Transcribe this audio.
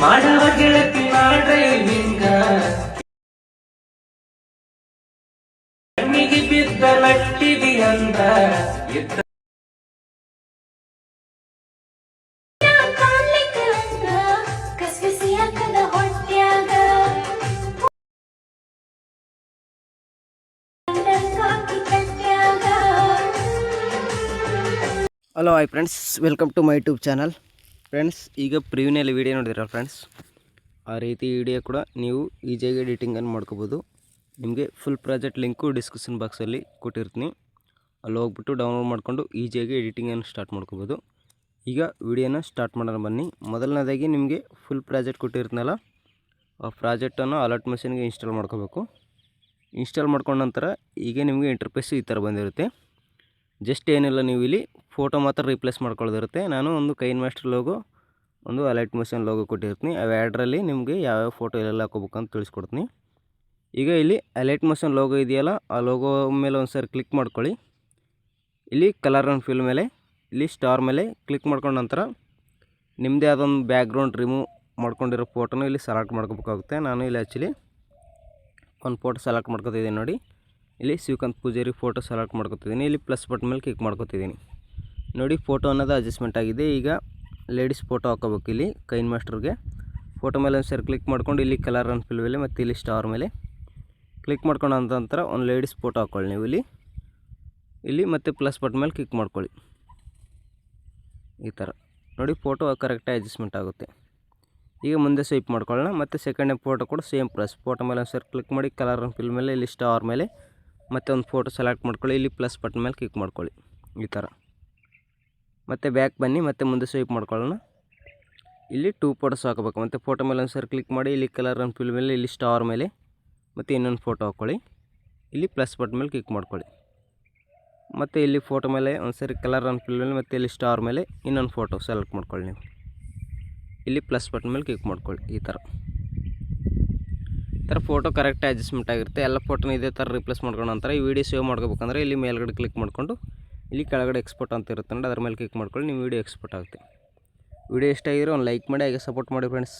ಮಾಡವ ಗೆಳತಿ ಮಾಡ್ರೆ ಡ್ರೈವಿಂಗ ಕಣ್ಣಿಗೆ ಬಿದ್ದ ನಟ್ಟಿದಿ ಅಂದ. ಎತ್ತ hello hi friends welcome to my YouTube channel friends, ಈಗ ಪ್ರಿವ್ಯೂನಲ್ಲಿ ವೀಡಿಯೋ ನೋಡಿದಿರಲ್ಲ ಫ್ರೆಂಡ್ಸ್ ಆ ರೀತಿ ವಿಡಿಯೋ ಕೂಡ ನೀವು ಈಜಿಯಾಗಿ ಎಡಿಟಿಂಗನ್ನು ಮಾಡ್ಕೋಬೋದು. ನಿಮಗೆ ಫುಲ್ ಪ್ರಾಜೆಕ್ಟ್ ಲಿಂಕು ಡಿಸ್ಕ್ರಿಪ್ಷನ್ ಬಾಕ್ಸಲ್ಲಿ ಕೊಟ್ಟಿರ್ತೀನಿ. ಅಲ್ಲಿ ಹೋಗ್ಬಿಟ್ಟು ಡೌನ್ಲೋಡ್ ಮಾಡಿಕೊಂಡು ಈಜಿಯಾಗಿ ಎಡಿಟಿಂಗನ್ನು ಸ್ಟಾರ್ಟ್ ಮಾಡ್ಕೋಬೋದು. ಈಗ ವಿಡಿಯೋನ ಸ್ಟಾರ್ಟ್ ಮಾಡೋಣ ಬನ್ನಿ. ಮೊದಲನೇದಾಗಿ ನಿಮಗೆ ಫುಲ್ ಪ್ರಾಜೆಕ್ಟ್ ಕೊಟ್ಟಿರ್ತೀನಲ್ಲ, ಆ ಪ್ರಾಜೆಕ್ಟನ್ನು ಅಲರ್ಟ್ ಮೆಷಿನ್ಗೆ ಇನ್ಸ್ಟಾಲ್ ಮಾಡ್ಕೋಬೇಕು. ಇನ್ಸ್ಟಾಲ್ ಮಾಡ್ಕೊಂಡ ನಂತರ ಈಗ ನಿಮಗೆ ಇಂಟರ್ಫೇಸ್ ಈ ಥರ ಬಂದಿರುತ್ತೆ. ಜಸ್ಟ್ ಏನಿಲ್ಲ ನೀವು ಇಲ್ಲಿ ಫೋಟೋ ಮಾತ್ರ ರಿಪ್ಲೇಸ್ ಮಾಡ್ಕೊಳ್ಳೋದಿರುತ್ತೆ. ನಾನು ಒಂದು ಕೈನ್ ಮಾಸ್ಟರ್ ಲೋಗೋ ಒಂದು ಅಲೈಟ್ ಮೋಷನ್ ಲೋಗೋ ಕೊಟ್ಟಿರ್ತೀನಿ. ಅವೆರಡರಲ್ಲಿ ನಿಮಗೆ ಯಾವ್ಯಾವ ಫೋಟೋ ಎಲ್ಲೆಲ್ಲ ಹಾಕೋಬೇಕಂತ ತಿಳಿಸ್ಕೊಡ್ತೀನಿ. ಈಗ ಇಲ್ಲಿ ಅಲೈಟ್ ಮೋಷನ್ ಲೋಗೋ ಇದೆಯಲ್ಲ, ಆ ಲೋಗೋ ಮೇಲೆ ಒಂದು ಕ್ಲಿಕ್ ಮಾಡ್ಕೊಳ್ಳಿ. ಇಲ್ಲಿ ಕಲರ್ ಆ್ಯಂಡ್ ಫಿಲ್ ಮೇಲೆ, ಇಲ್ಲಿ ಸ್ಟಾರ್ ಮೇಲೆ ಕ್ಲಿಕ್ ಮಾಡ್ಕೊಂಡ ನಂತರ ನಿಮ್ಮದೇ ಆದೊಂದು ಬ್ಯಾಕ್ಗ್ರೌಂಡ್ ರಿಮೂವ್ ಮಾಡ್ಕೊಂಡಿರೋ ಫೋಟೋನ ಇಲ್ಲಿ ಸೆಲೆಕ್ಟ್ ಮಾಡ್ಕೋಬೇಕಾಗುತ್ತೆ. ನಾನು ಇಲ್ಲಿ ಆ್ಯಕ್ಚುಲಿ ಒಂದು ಫೋಟೋ ಸೆಲೆಕ್ಟ್ ಮಾಡ್ಕೊತಿದ್ದೀನಿ ನೋಡಿ. ಇಲ್ಲಿ ಶಿವಕಾಂತ್ ಪೂಜಾರಿ ಫೋಟೋ ಸೆಲೆಕ್ಟ್ ಮಾಡ್ಕೊತಿದ್ದೀನಿ. ಇಲ್ಲಿ ಪ್ಲಸ್ ಬಟನ್ ಮೇಲೆ ಕ್ಲಿಕ್ ಮಾಡ್ಕೊತಿದ್ದೀನಿ. ನೋಡಿ ಫೋಟೋ ಅನ್ನೋದು ಅಡ್ಜಸ್ಟ್ಮೆಂಟ್ ಆಗಿದೆ. ಈಗ ಲೇಡೀಸ್ ಫೋಟೋ ಹಾಕೋಬೇಕು ಇಲ್ಲಿ ಕೈನ್ ಮಾಸ್ಟರ್ಗೆ ಫೋಟೋ ಮೇಲೆ ಒಂದು ಸರಿ ಕ್ಲಿಕ್ ಮಾಡ್ಕೊಂಡು ಇಲ್ಲಿ ಕಲರ್ ಅನ್ನು ಫಿಲ್ ಮೇಲೆ ಮತ್ತು ಇಲ್ಲಿ ಸ್ಟಾರ್ ಮೇಲೆ ಕ್ಲಿಕ್ ಮಾಡ್ಕೊಂಡ ನಂತರ ಒಂದು ಲೇಡೀಸ್ ಫೋಟೋ ಹಾಕ್ಕೊಳ್ಳಿ ನೀವು ಇಲ್ಲಿ. ಇಲ್ಲಿ ಮತ್ತು ಪ್ಲಸ್ ಬಟನ್ ಮೇಲೆ ಕ್ಲಿಕ್ ಮಾಡ್ಕೊಳ್ಳಿ. ಈ ಥರ ನೋಡಿ ಫೋಟೋ ಕರೆಕ್ಟಾಗಿ ಅಡ್ಜಸ್ಟ್ಮೆಂಟ್ ಆಗುತ್ತೆ. ಈಗ ಮುಂದೆ ಸ್ವೈಪ್ ಮಾಡ್ಕೊಳ್ಳೋಣ. ಮತ್ತು ಸೆಕೆಂಡ್ ಫೋಟೋ ಕೂಡ ಸೇಮ್ ಪ್ರೆಸ್ ಫೋಟೋ ಮೇಲೆ ಒಂದು ಸರಿ ಕ್ಲಿಕ್ ಮಾಡಿ ಕಲರ್ ಫಿಲ್ ಮೇಲೆ, ಇಲ್ಲಿ ಸ್ಟಾರ್ ಮೇಲೆ ಮತ್ತೆ ಒಂದು ಫೋಟೋ ಸೆಲೆಕ್ಟ್ ಮಾಡ್ಕೊಳ್ಳಿ, ಇಲ್ಲಿ ಪ್ಲಸ್ ಬಟನ್ ಮೇಲೆ ಕ್ಲಿಕ್ ಮಾಡ್ಕೊಳ್ಳಿ, ಈ ಥರ ಮತ್ತು ಬ್ಯಾಕ್ ಬನ್ನಿ, ಮತ್ತು ಮುಂದೆ ಸ್ವೈಪ್ ಮಾಡ್ಕೊಳ್ಳೋಣ. ಇಲ್ಲಿ ಟೂ ಫೋಟೋಸ್ ಹಾಕಬೇಕು, ಮತ್ತು ಫೋಟೋ ಮೇಲೆ ಒಂದು ಸರಿ ಕ್ಲಿಕ್ ಮಾಡಿ, ಇಲ್ಲಿ ಕಲರ್ ಆ್ಯಂಡ್ ಫಿಲ್ ಮೇಲೆ, ಇಲ್ಲಿ ಸ್ಟಾರ್ ಮೇಲೆ, ಮತ್ತು ಇನ್ನೊಂದು ಫೋಟೋ ಹಾಕ್ಕೊಳ್ಳಿ. ಇಲ್ಲಿ ಪ್ಲಸ್ ಬಟನ್ ಮೇಲೆ ಕ್ಲಿಕ್ ಮಾಡ್ಕೊಳ್ಳಿ. ಮತ್ತು ಇಲ್ಲಿ ಫೋಟೋ ಮೇಲೆ ಒಂದ್ಸರಿ ಕಲರ್ ಆ್ಯಂಡ್ ಫಿಲ್ ಮೇಲೆ, ಮತ್ತು ಇಲ್ಲಿ ಸ್ಟಾರ್ ಮೇಲೆ ಇನ್ನೊಂದು ಫೋಟೋ ಸೆಲೆಕ್ಟ್ ಮಾಡ್ಕೊಳ್ಳಿ ನೀವು. ಇಲ್ಲಿ ಪ್ಲಸ್ ಬಟನ್ ಮೇಲೆ ಕ್ಲಿಕ್ ಮಾಡ್ಕೊಳ್ಳಿ, ಈ ಥರ ಥರ ಫೋಟೋ ಕರೆಕ್ಟ್ ಅಡ್ಜಸ್ಟ್ಮೆಂಟ್ ಆಗಿರುತ್ತೆ. ಎಲ್ಲ ಫೋಟೋನ ಇದೇ ಥರ ರಿಪ್ಲೇಸ್ ಮಾಡ್ಕೊಂಡು ಅಂತಾರೆ ಈ ವಿಡಿಯೋ ಸೇವ್ ಮಾಡ್ಕೋಬೇಕಂದ್ರೆ ಇಲ್ಲಿ ಮೇಲ್ಗಡೆ ಕ್ಲಿಕ್ ಮಾಡಿಕೊಂಡು ಇಲ್ಲಿ ಕೆಳಗಡೆ ಎಕ್ಸ್ಪೋರ್ಟ್ ಅಂತ ಇರುತ್ತೆ ನೋಡಿ, ಅದ್ರ ಮೇಲೆ ಕ್ಲಿಕ್ ಮಾಡ್ಕೊಳ್ಳಿ, ನೀವು ವಿಡಿಯೋ ಎಕ್ಸ್ಪೋರ್ಟ್ ಆಗುತ್ತೆ. ವಿಡಿಯೋ ಇಷ್ಟ ಆಗಿರೋ ಒಂದು ಲೈಕ್ ಮಾಡಿ, ಹಾಗೆ ಸಪೋರ್ಟ್ ಮಾಡಿ ಫ್ರೆಂಡ್ಸ್